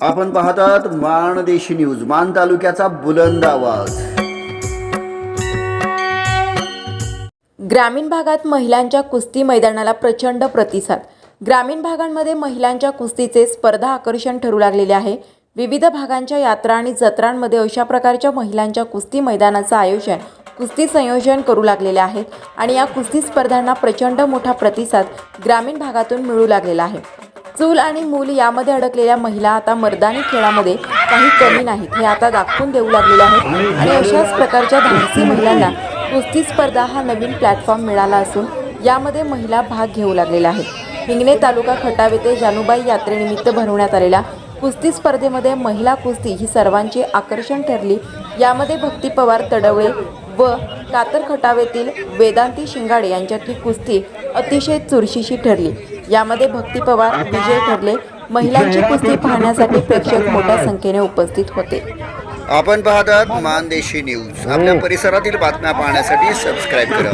आपण पाहतात माणदेशी न्यूज मान तालुक्याचा बुलंद आवाज. ग्रामीण भागात महिलांच्या कुस्ती मैदानाला प्रचंड प्रतिसाद. ग्रामीण भागांमध्ये महिलांच्या कुस्तीचे स्पर्धा आकर्षण ठरू लागलेले आहे. विविध भागांच्या यात्रा आणि जत्रांमध्ये अशा प्रकारच्या महिलांच्या कुस्ती मैदानाचं आयोजन कुस्ती संयोजन करू लागलेले आहेत आणि या कुस्ती स्पर्धांना प्रचंड मोठा प्रतिसाद ग्रामीण भागातून मिळू लागलेला आहे. चूल आणि मूल यामध्ये अडकलेल्या महिला आता मर्दानी खेळामध्ये काही कमी नाहीत. हे आता दाखवून देऊ लागलेले आहेत. आणि अशाच प्रकारच्या धाडसी महिलांना कुस्ती स्पर्धा हा नवीन प्लॅटफॉर्म मिळाला असून यामध्ये महिला भाग घेऊ लागलेल्या आहेत. हिंगणे तालुका खटाव येथे जानुबाई यात्रेनिमित्त भरवण्यात आलेल्या कुस्ती स्पर्धेमध्ये महिला कुस्ती ही सर्वांचे आकर्षण ठरली. यामध्ये भक्ती पवार तडवळे व कातर खटावेतील वेदांती शिंगाडे यांच्यातली कुस्ती अतिशय चुरशीशी ठरली. यामध्ये भक्ती पवार विजय ठरले. महिलांची कुस्ती पाहण्यासाठी प्रेक्षक मोठ्या संख्येने उपस्थित होते. आपण पाहतात मानदेशी न्यूज. आपल्या परिसरातील बातम्या पाहण्यासाठी सबस्क्राईब करा.